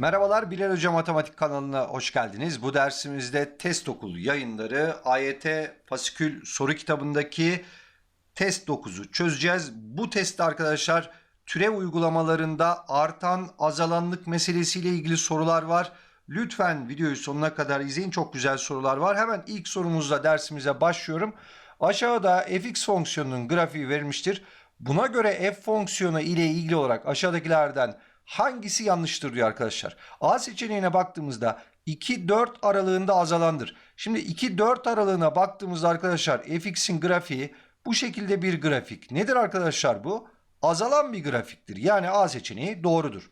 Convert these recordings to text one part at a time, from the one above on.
Merhabalar Bilal Hoca Matematik kanalına hoş geldiniz. Bu dersimizde test okulu yayınları AYT fasikül soru kitabındaki test 9'u çözeceğiz. Bu testte arkadaşlar türev uygulamalarında artan azalanlık meselesiyle ilgili sorular var. Lütfen videoyu sonuna kadar izleyin. Çok güzel sorular var. Hemen ilk sorumuzla dersimize başlıyorum. Aşağıda fx fonksiyonunun grafiği verilmiştir. Buna göre f fonksiyonu ile ilgili olarak aşağıdakilerden hangisi yanlıştır diyor arkadaşlar. A seçeneğine baktığımızda 2-4 aralığında azalandır. Şimdi 2-4 aralığına baktığımızda arkadaşlar fx'in grafiği bu şekilde bir grafik. Nedir arkadaşlar bu? Azalan bir grafiktir. Yani A seçeneği doğrudur.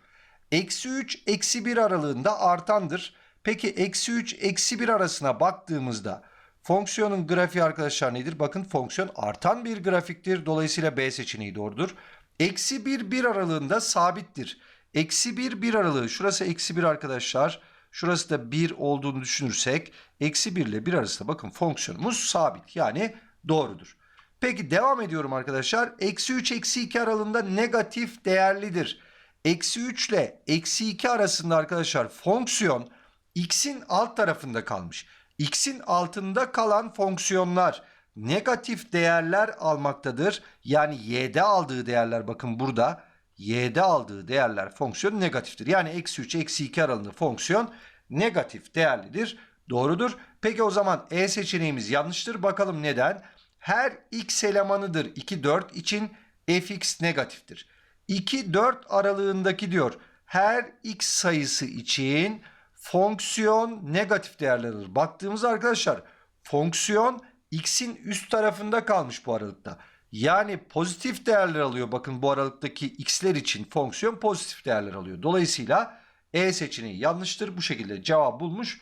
Eksi 3, eksi 1 aralığında artandır. Peki eksi 3, eksi 1 arasına baktığımızda fonksiyonun grafiği arkadaşlar nedir? Bakın fonksiyon artan bir grafiktir. Dolayısıyla B seçeneği doğrudur. Eksi 1, 1 aralığında sabittir. Eksi 1, 1 aralığı. Şurası eksi 1 arkadaşlar. Şurası da 1 olduğunu düşünürsek. Eksi 1 ile 1 arasında bakın fonksiyonumuz sabit. Yani doğrudur. Peki devam ediyorum arkadaşlar. Eksi 3, eksi 2 aralığında negatif değerlidir. Eksi 3 ile eksi 2 arasında arkadaşlar fonksiyon x'in alt tarafında kalmış. x'in altında kalan fonksiyonlar negatif değerler almaktadır. Yani y'de aldığı değerler bakın burada y'de aldığı değerler fonksiyon negatiftir. Yani eksi 3 eksi 2 aralığında fonksiyon negatif değerlidir. Doğrudur. Peki o zaman E seçeneğimiz yanlıştır. Bakalım neden? Her x elemanıdır 2 4 için fx negatiftir. 2 4 aralığındaki diyor her x sayısı için fonksiyon negatif değerler alır. Baktığımızda arkadaşlar fonksiyon x'in üst tarafında kalmış bu aralıkta. Yani pozitif değerler alıyor. Bakın bu aralıktaki x'ler için fonksiyon pozitif değerler alıyor. Dolayısıyla E seçeneği yanlıştır. Bu şekilde cevap bulmuş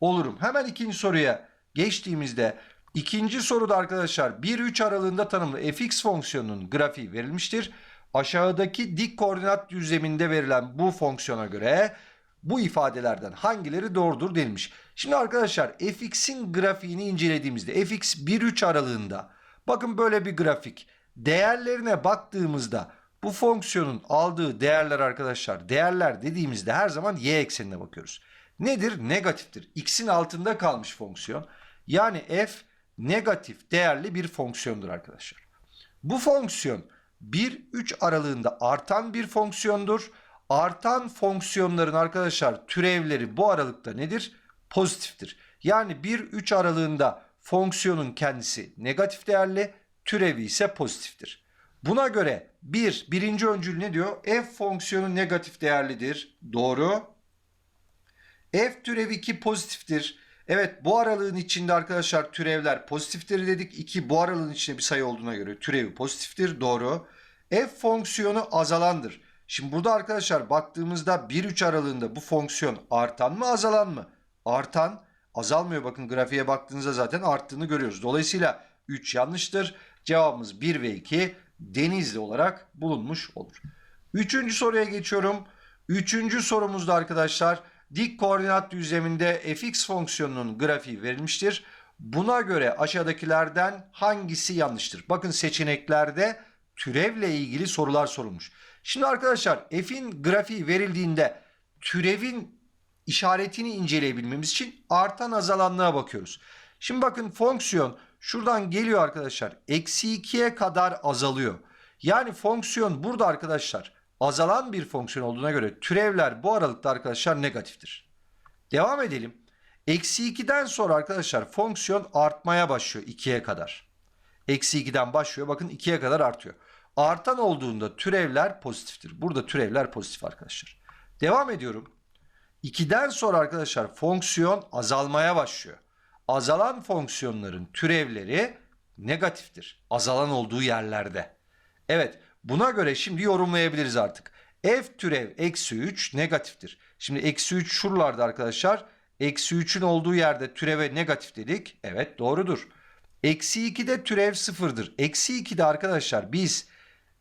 olurum. Hemen ikinci soruya geçtiğimizde ikinci soruda arkadaşlar 1-3 aralığında tanımlı fx fonksiyonunun grafiği verilmiştir. Aşağıdaki dik koordinat düzleminde verilen bu fonksiyona göre bu ifadelerden hangileri doğrudur denilmiş. Şimdi arkadaşlar fx'in grafiğini incelediğimizde fx 1-3 aralığında bakın böyle bir grafik. Değerlerine baktığımızda bu fonksiyonun aldığı değerler arkadaşlar değerler dediğimizde her zaman y eksenine bakıyoruz. Nedir? Negatiftir. X'in altında kalmış fonksiyon. Yani f negatif değerli bir fonksiyondur arkadaşlar. Bu fonksiyon 1-3 aralığında artan bir fonksiyondur. Artan fonksiyonların arkadaşlar türevleri bu aralıkta nedir? Pozitiftir. Yani 1-3 aralığında fonksiyonun kendisi negatif değerli, türevi ise pozitiftir. Buna göre bir, birinci öncül ne diyor? F fonksiyonu negatif değerlidir. Doğru. F türevi 2 pozitiftir. Evet bu aralığın içinde arkadaşlar türevler pozitiftir dedik. 2 bu aralığın içinde bir sayı olduğuna göre türevi pozitiftir. Doğru. F fonksiyonu azalandır. Şimdi burada arkadaşlar baktığımızda 1-3 aralığında bu fonksiyon artan mı azalan mı? Artan azalmıyor. Bakın grafiğe baktığınızda zaten arttığını görüyoruz. Dolayısıyla 3 yanlıştır. Cevabımız 1 ve 2 denizli olarak bulunmuş olur. Üçüncü soruya geçiyorum. Üçüncü sorumuzda arkadaşlar dik koordinat düzleminde fx fonksiyonunun grafiği verilmiştir. Buna göre aşağıdakilerden hangisi yanlıştır? Bakın seçeneklerde türevle ilgili sorular sorulmuş. Şimdi arkadaşlar f'in grafiği verildiğinde türevin işaretini inceleyebilmemiz için artan azalanlığa bakıyoruz. Şimdi bakın fonksiyon şuradan geliyor arkadaşlar. Eksi 2'ye kadar azalıyor. Yani fonksiyon burada arkadaşlar azalan bir fonksiyon olduğuna göre türevler bu aralıkta arkadaşlar negatiftir. Devam edelim. Eksi 2'den sonra arkadaşlar fonksiyon artmaya başlıyor 2'ye kadar. Eksi 2'den başlıyor bakın 2'ye kadar artıyor. Artan olduğunda türevler pozitiftir. Burada türevler pozitif arkadaşlar. Devam ediyorum. 2'den sonra arkadaşlar fonksiyon azalmaya başlıyor. Azalan fonksiyonların türevleri negatiftir. Azalan olduğu yerlerde. Evet buna göre şimdi yorumlayabiliriz artık. F türev eksi 3 negatiftir. Şimdi eksi 3 şuralarda arkadaşlar. Eksi 3'ün olduğu yerde türeve negatif dedik. Evet doğrudur. Eksi 2'de türev sıfırdır. Eksi 2'de arkadaşlar biz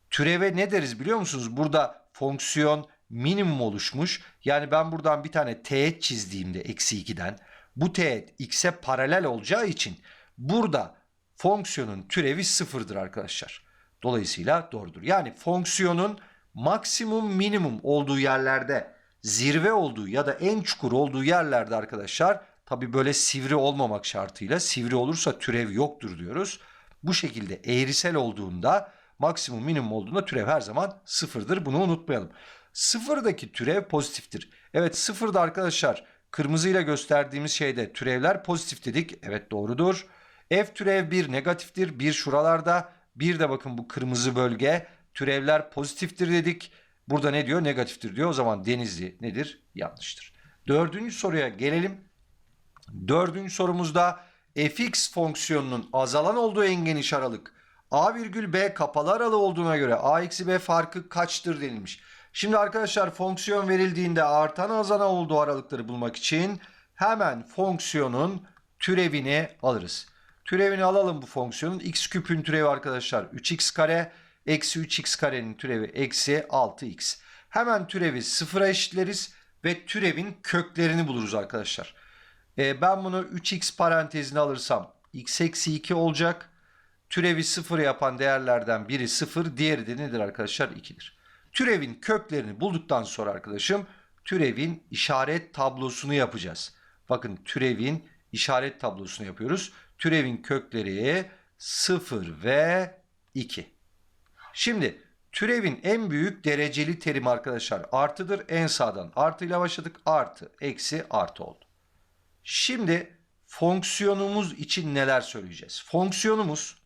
türeve ne deriz biliyor musunuz? Burada fonksiyon minimum oluşmuş. Yani ben buradan bir tane teğet çizdiğimde eksi 2'den bu teğet x'e paralel olacağı için burada fonksiyonun türevi sıfırdır arkadaşlar. Dolayısıyla doğrudur. Yani fonksiyonun maksimum minimum olduğu yerlerde zirve olduğu ya da en çukur olduğu yerlerde arkadaşlar tabi böyle sivri olmamak şartıyla sivri olursa türev yoktur diyoruz. Bu şekilde eğrisel olduğunda maksimum minimum olduğunda türev her zaman sıfırdır. Bunu unutmayalım. Sıfırdaki türev pozitiftir. Evet sıfırda arkadaşlar kırmızıyla gösterdiğimiz şeyde türevler pozitif dedik. Evet doğrudur. F türev 1 negatiftir. 1 şuralarda. Bir de bakın bu kırmızı bölge türevler pozitiftir dedik. Burada ne diyor? Negatiftir diyor. O zaman denizli nedir? Yanlıştır. Dördüncü soruya gelelim. Dördüncü sorumuzda fx fonksiyonunun azalan olduğu en geniş aralık a virgül b kapalı aralığı olduğuna göre a eksi b farkı kaçtır denilmiş. Şimdi arkadaşlar fonksiyon verildiğinde artan azalan olduğu aralıkları bulmak için hemen fonksiyonun türevini alırız. Türevini alalım bu fonksiyonun. x küpün türevi arkadaşlar 3x kare. Eksi 3x karenin türevi eksi 6x. Hemen türevi sıfıra eşitleriz ve türevin köklerini buluruz arkadaşlar. E, ben bunu 3x parantezine alırsam x eksi 2 olacak. Türevi sıfır yapan değerlerden biri sıfır. Diğeri de nedir arkadaşlar? 2'dir. Türevin köklerini bulduktan sonra arkadaşım türevin işaret tablosunu yapacağız. Bakın türevin işaret tablosunu yapıyoruz. Türevin kökleri 0 ve 2. Şimdi türevin en büyük dereceli terim arkadaşlar artıdır. En sağdan artıyla başladık. Artı, eksi, artı oldu. Şimdi fonksiyonumuz için neler söyleyeceğiz? Fonksiyonumuz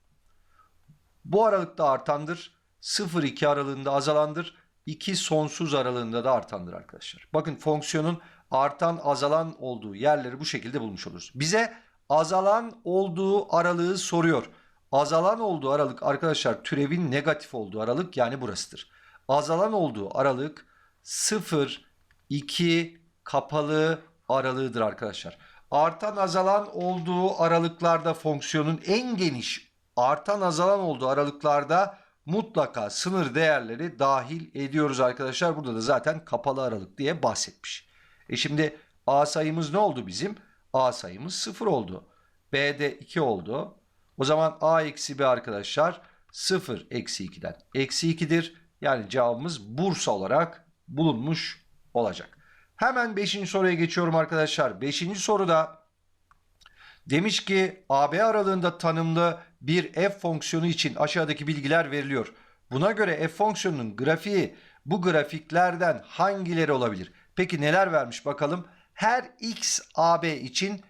bu aralıkta artandır. 0-2 aralığında azalandır. 2 sonsuz aralığında da artandır arkadaşlar. Bakın fonksiyonun artan azalan olduğu yerleri bu şekilde bulmuş oluruz. Bize azalan olduğu aralığı soruyor. Azalan olduğu aralık arkadaşlar türevin negatif olduğu aralık yani burasıdır. Azalan olduğu aralık 0, 2 kapalı aralığıdır arkadaşlar. Artan azalan olduğu aralıklarda fonksiyonun en geniş artan azalan olduğu aralıklarda mutlaka sınır değerleri dahil ediyoruz arkadaşlar. Burada da zaten kapalı aralık diye bahsetmiş. E şimdi A sayımız ne oldu bizim? A sayımız 0 oldu. B'de 2 oldu. O zaman A eksi B arkadaşlar 0 eksi 2'den eksi 2'dir. Yani cevabımız Bursa olarak bulunmuş olacak. Hemen 5. soruya geçiyorum arkadaşlar. 5. soruda demiş ki AB aralığında tanımlı bir f fonksiyonu için aşağıdaki bilgiler veriliyor. Buna göre f fonksiyonunun grafiği bu grafiklerden hangileri olabilir? Peki neler vermiş bakalım? Her x AB için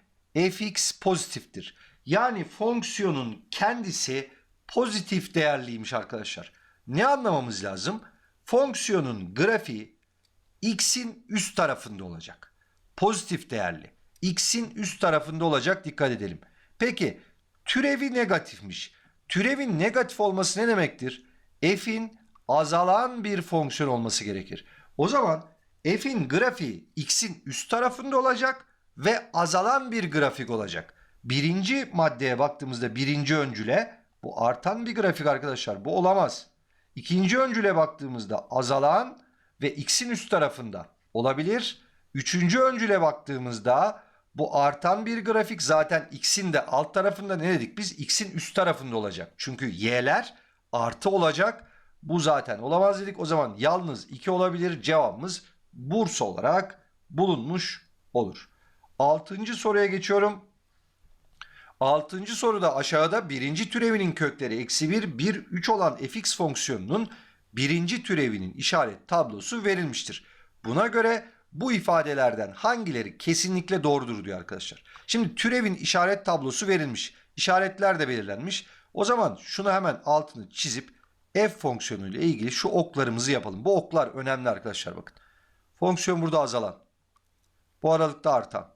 fx pozitiftir. Yani fonksiyonun kendisi pozitif değerliymiş arkadaşlar. Ne anlamamız lazım? Fonksiyonun grafiği x'in üst tarafında olacak. Pozitif değerli. x'in üst tarafında olacak dikkat edelim. Peki türevi negatifmiş. Türevin negatif olması ne demektir? f'in azalan bir fonksiyon olması gerekir. O zaman f'in grafiği x'in üst tarafında olacak ve azalan bir grafik olacak. Birinci maddeye baktığımızda birinci öncüle bu artan bir grafik arkadaşlar. Bu olamaz. İkinci öncüle baktığımızda azalan ve x'in üst tarafında olabilir. Üçüncü öncüle baktığımızda bu artan bir grafik zaten x'in de alt tarafında ne dedik biz? x'in üst tarafında olacak. Çünkü y'ler artı olacak. Bu zaten olamaz dedik. O zaman yalnız 2 olabilir. Cevabımız Bursa olarak bulunmuş olur. Altıncı soruya geçiyorum. Altıncı soruda aşağıda birinci türevinin kökleri eksi 1, 1, 3 olan fx fonksiyonunun birinci türevinin işaret tablosu verilmiştir. Buna göre bu ifadelerden hangileri kesinlikle doğrudur diyor arkadaşlar. Şimdi türevin işaret tablosu verilmiş. İşaretler de belirlenmiş. O zaman şunu hemen altını çizip f fonksiyonu ile ilgili şu oklarımızı yapalım. Bu oklar önemli arkadaşlar bakın. Fonksiyon burada azalan. Bu aralıkta artan.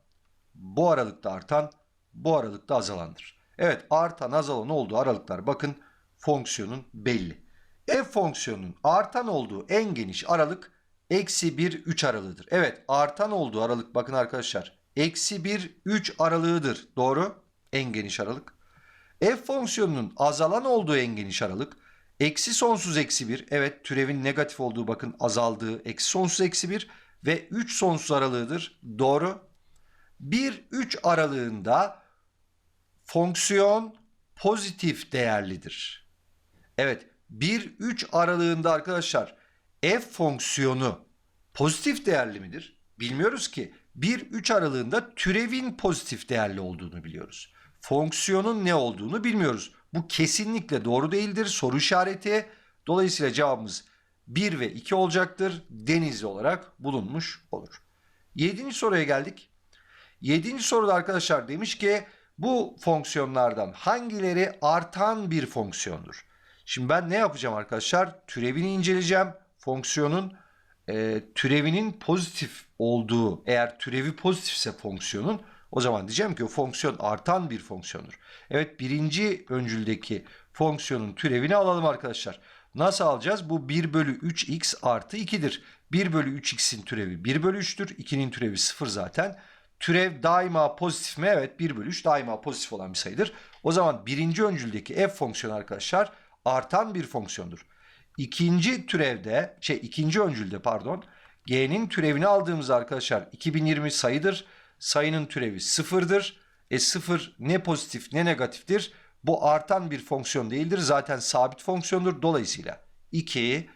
Bu aralıkta artan. Bu aralıkta azalandır. Evet artan azalan olduğu aralıklar bakın fonksiyonun belli. F fonksiyonunun artan olduğu en geniş aralık eksi 1 3 aralığıdır. Evet artan olduğu aralık bakın arkadaşlar eksi 1 3 aralığıdır. Doğru en geniş aralık. F fonksiyonunun azalan olduğu en geniş aralık eksi sonsuz eksi 1 evet türevin negatif olduğu bakın azaldığı eksi sonsuz eksi 1 ve 3 sonsuz aralığıdır. Doğru. 1-3 aralığında fonksiyon pozitif değerlidir. Evet 1-3 aralığında arkadaşlar f fonksiyonu pozitif değerli midir? Bilmiyoruz ki. 1-3 aralığında türevin pozitif değerli olduğunu biliyoruz. Fonksiyonun ne olduğunu bilmiyoruz. Bu kesinlikle doğru değildir. Soru işareti. Dolayısıyla cevabımız 1 ve 2 olacaktır. Denizli olarak bulunmuş olur. Yedinci soruya geldik. Yedinci soruda arkadaşlar demiş ki bu fonksiyonlardan hangileri artan bir fonksiyondur? Şimdi ben ne yapacağım arkadaşlar? Türevini inceleyeceğim. Fonksiyonun e, türevinin pozitif olduğu eğer türevi pozitifse fonksiyonun o zaman diyeceğim ki o fonksiyon artan bir fonksiyondur. Evet birinci öncüldeki fonksiyonun türevini alalım arkadaşlar. Nasıl alacağız? Bu 1 bölü 3x artı 2'dir. 1 bölü 3x'in türevi 1 bölü 3'tür. 2'nin türevi 0 zaten. Türev daima pozitif mi? Evet 1 bölü 3 daima pozitif olan bir sayıdır. O zaman birinci öncüldeki f fonksiyonu arkadaşlar artan bir fonksiyondur. İkinci türevde şey ikinci öncülde pardon g'nin türevini aldığımız arkadaşlar 2020 sayıdır. Sayının türevi sıfırdır. E sıfır ne pozitif ne negatiftir. Bu artan bir fonksiyon değildir. Zaten sabit fonksiyondur. Dolayısıyla 2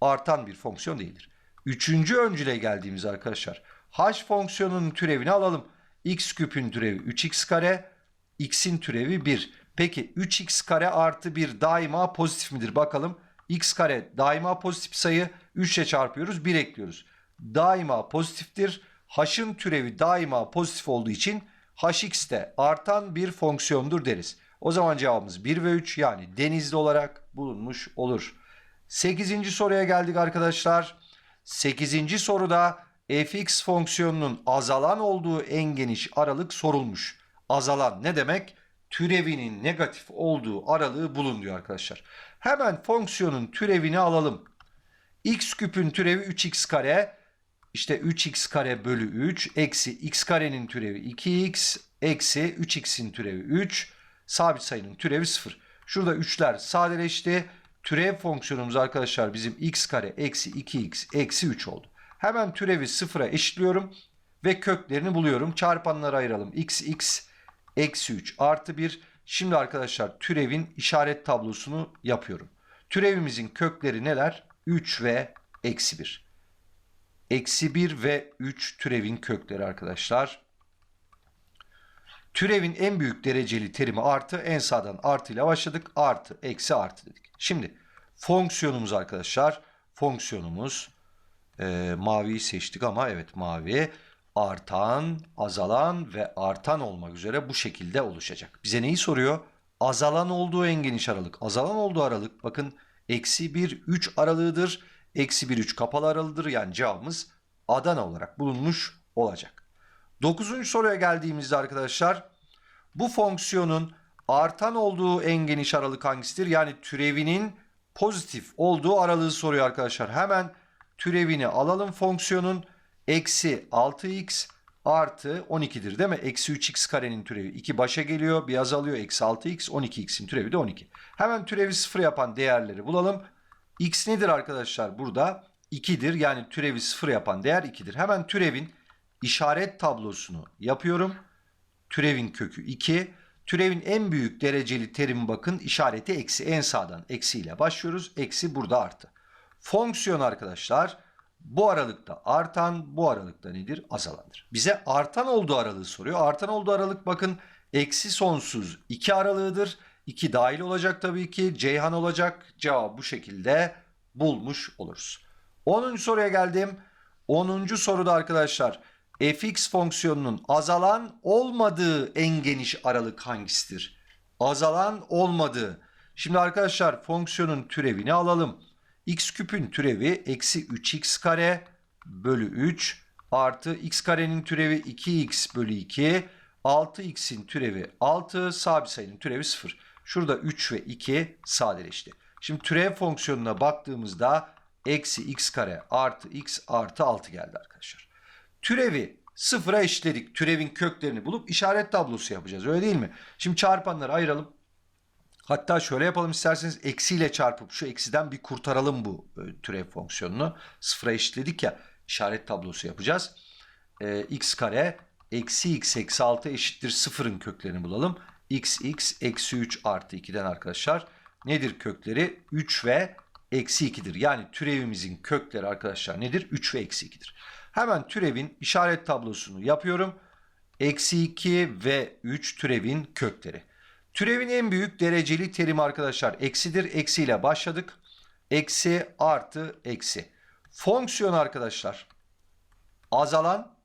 artan bir fonksiyon değildir. Üçüncü öncüle geldiğimiz arkadaşlar h fonksiyonunun türevini alalım. x küpün türevi 3x kare, x'in türevi 1. Peki 3x kare artı 1 daima pozitif midir? Bakalım. X kare daima pozitif sayı. 3 ile çarpıyoruz 1 ekliyoruz. Daima pozitiftir. h'ın türevi daima pozitif olduğu için hx de artan bir fonksiyondur deriz. O zaman cevabımız 1 ve 3 yani denizli olarak bulunmuş olur. 8. soruya geldik arkadaşlar. 8. soruda fx fonksiyonunun azalan olduğu en geniş aralık sorulmuş. Azalan ne demek? Türevinin negatif olduğu aralığı bulun diyor arkadaşlar. Hemen fonksiyonun türevini alalım. x küpün türevi 3x kare. İşte 3x kare bölü 3 eksi x karenin türevi 2x eksi 3x'in türevi 3 sabit sayının türevi 0. Şurada 3'ler sadeleşti. Türev fonksiyonumuz arkadaşlar bizim x kare eksi 2x eksi 3 oldu. Hemen türevi sıfıra eşitliyorum ve köklerini buluyorum. Çarpanları ayıralım. x x eksi 3 artı 1. Şimdi arkadaşlar türevin işaret tablosunu yapıyorum. Türevimizin kökleri neler? 3 ve eksi 1. Eksi 1 ve 3 türevin kökleri arkadaşlar. Türevin en büyük dereceli terimi artı. En sağdan artı ile başladık. Artı, eksi, artı dedik. Şimdi fonksiyonumuz arkadaşlar. Fonksiyonumuz e, maviyi seçtik ama evet mavi artan, azalan ve artan olmak üzere bu şekilde oluşacak. Bize neyi soruyor? Azalan olduğu en geniş aralık. Azalan olduğu aralık bakın eksi 1, 3 aralığıdır. Eksi 1, 3 kapalı aralığıdır. Yani cevabımız Adana olarak bulunmuş olacak. Dokuzuncu soruya geldiğimizde arkadaşlar bu fonksiyonun artan olduğu en geniş aralık hangisidir? Yani türevinin pozitif olduğu aralığı soruyor arkadaşlar. Hemen türevini alalım fonksiyonun. Eksi 6x artı 12'dir değil mi? Eksi 3x karenin türevi 2 başa geliyor. Bir azalıyor. Eksi 6x 12x'in türevi de 12. Hemen türevi 0 yapan değerleri bulalım. x nedir arkadaşlar burada? 2'dir. Yani türevi 0 yapan değer 2'dir. Hemen türevin işaret tablosunu yapıyorum. Türevin kökü 2. Türevin en büyük dereceli terim bakın işareti eksi. En sağdan eksiyle başlıyoruz. Eksi burada artı. Fonksiyon arkadaşlar bu aralıkta artan bu aralıkta nedir? Azalandır. Bize artan olduğu aralığı soruyor. Artan olduğu aralık bakın eksi sonsuz 2 aralığıdır. 2 dahil olacak tabii ki. Ceyhan olacak. Cevabı bu şekilde bulmuş oluruz. 10. soruya geldim. 10. soruda arkadaşlar fx fonksiyonunun azalan olmadığı en geniş aralık hangisidir? Azalan olmadığı. Şimdi arkadaşlar fonksiyonun türevini alalım. X küpün türevi eksi 3x kare bölü 3 artı x karenin türevi 2x bölü 2 6x'in türevi 6 sabit sayının türevi 0. Şurada 3 ve 2 sadeleşti. Şimdi türev fonksiyonuna baktığımızda eksi x kare artı x artı 6 geldi arkadaşlar. Türevi sıfıra eşitledik. Türevin köklerini bulup işaret tablosu yapacağız. Öyle değil mi? Şimdi çarpanları ayıralım. Hatta şöyle yapalım isterseniz eksiyle çarpıp şu eksiden bir kurtaralım bu e, türev fonksiyonunu. Sıfıra eşitledik ya işaret tablosu yapacağız. Ee, x kare eksi x eksi 6 eşittir sıfırın köklerini bulalım. x x eksi 3 artı 2'den arkadaşlar nedir kökleri? 3 ve eksi 2'dir. Yani türevimizin kökleri arkadaşlar nedir? 3 ve eksi 2'dir. Hemen türevin işaret tablosunu yapıyorum. Eksi 2 ve 3 türevin kökleri. Türevin en büyük dereceli terimi arkadaşlar eksidir. Eksiyle başladık. Eksi artı eksi. Fonksiyon arkadaşlar azalan,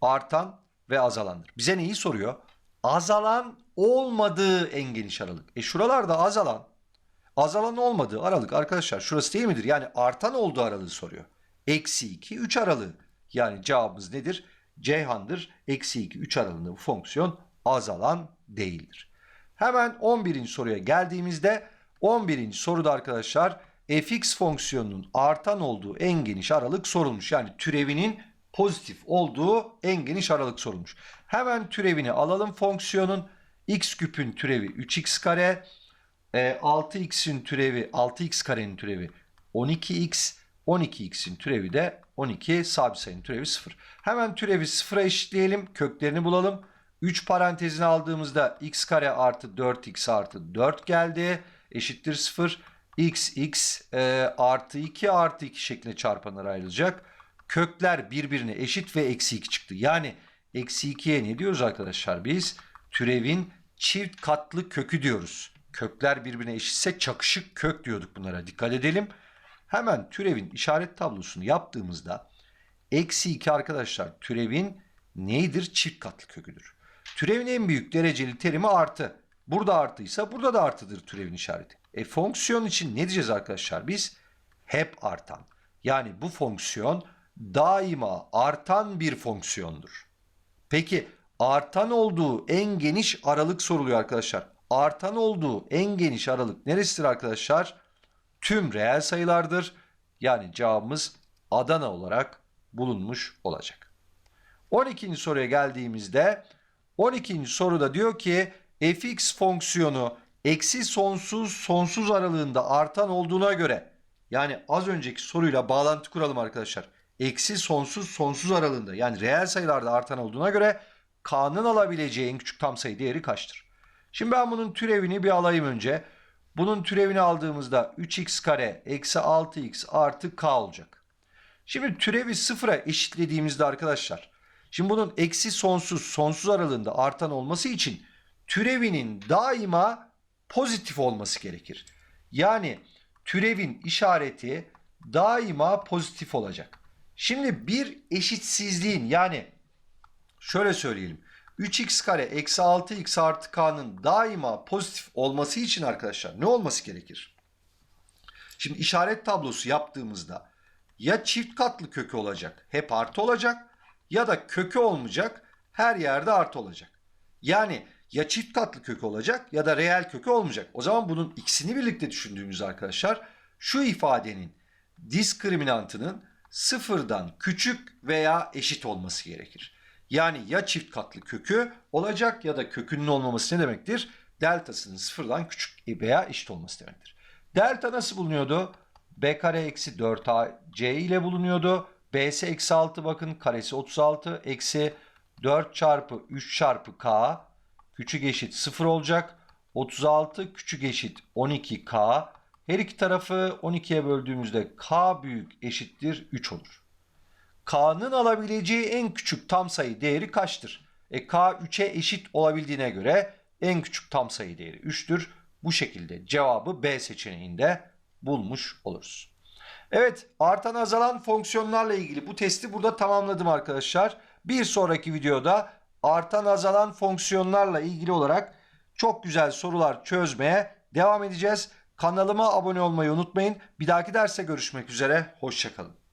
artan ve azalandır. Bize neyi soruyor? Azalan olmadığı en geniş aralık. E şuralarda azalan, azalan olmadığı aralık arkadaşlar şurası değil midir? Yani artan olduğu aralığı soruyor. Eksi 2, 3 aralığı. Yani cevabımız nedir? Ceyhan'dır. Eksi 2, 3 aralığında bu fonksiyon azalan değildir. Hemen 11. soruya geldiğimizde 11. soruda arkadaşlar fx fonksiyonunun artan olduğu en geniş aralık sorulmuş. Yani türevinin pozitif olduğu en geniş aralık sorulmuş. Hemen türevini alalım fonksiyonun. x küpün türevi 3x kare. E, 6x'in türevi 6x karenin türevi 12x. 12x'in türevi de 12 sabit sayının türevi 0. Hemen türevi 0'a eşitleyelim. Köklerini bulalım. 3 parantezini aldığımızda x kare artı 4x artı 4 geldi. Eşittir 0. x x e, artı 2 artı 2 şeklinde çarpanlara ayrılacak. Kökler birbirine eşit ve eksi 2 çıktı. Yani eksi 2'ye ne diyoruz arkadaşlar biz? Türevin çift katlı kökü diyoruz. Kökler birbirine eşitse çakışık kök diyorduk bunlara. Dikkat edelim. Hemen türevin işaret tablosunu yaptığımızda eksi 2 arkadaşlar türevin neydir? Çift katlı köküdür. Türevin en büyük dereceli terimi artı. Burada artıysa burada da artıdır türevin işareti. E fonksiyon için ne diyeceğiz arkadaşlar biz? Hep artan. Yani bu fonksiyon daima artan bir fonksiyondur. Peki artan olduğu en geniş aralık soruluyor arkadaşlar. Artan olduğu en geniş aralık neresidir arkadaşlar? Tüm reel sayılardır. Yani cevabımız Adana olarak bulunmuş olacak. 12. soruya geldiğimizde 12. soruda diyor ki fx fonksiyonu eksi sonsuz sonsuz aralığında artan olduğuna göre yani az önceki soruyla bağlantı kuralım arkadaşlar. Eksi sonsuz sonsuz aralığında yani reel sayılarda artan olduğuna göre k'nın alabileceği en küçük tam sayı değeri kaçtır? Şimdi ben bunun türevini bir alayım önce. Bunun türevini aldığımızda 3x kare eksi 6x artı k olacak. Şimdi türevi sıfıra eşitlediğimizde arkadaşlar Şimdi bunun eksi sonsuz sonsuz aralığında artan olması için türevinin daima pozitif olması gerekir. Yani türevin işareti daima pozitif olacak. Şimdi bir eşitsizliğin yani şöyle söyleyelim. 3x kare eksi 6x artı k'nın daima pozitif olması için arkadaşlar ne olması gerekir? Şimdi işaret tablosu yaptığımızda ya çift katlı kökü olacak hep artı olacak ya da kökü olmayacak her yerde artı olacak. Yani ya çift katlı kökü olacak ya da reel kökü olmayacak. O zaman bunun ikisini birlikte düşündüğümüz arkadaşlar şu ifadenin diskriminantının sıfırdan küçük veya eşit olması gerekir. Yani ya çift katlı kökü olacak ya da kökünün olmaması ne demektir? Deltasının sıfırdan küçük veya eşit olması demektir. Delta nasıl bulunuyordu? B kare eksi 4AC ile bulunuyordu. B'si eksi 6 bakın karesi 36 eksi 4 çarpı 3 çarpı K küçük eşit 0 olacak. 36 küçük eşit 12K. Her iki tarafı 12'ye böldüğümüzde K büyük eşittir 3 olur. K'nın alabileceği en küçük tam sayı değeri kaçtır? E K 3'e eşit olabildiğine göre en küçük tam sayı değeri 3'tür. Bu şekilde cevabı B seçeneğinde bulmuş oluruz. Evet artan azalan fonksiyonlarla ilgili bu testi burada tamamladım arkadaşlar. Bir sonraki videoda artan azalan fonksiyonlarla ilgili olarak çok güzel sorular çözmeye devam edeceğiz. Kanalıma abone olmayı unutmayın. Bir dahaki derse görüşmek üzere. Hoşçakalın.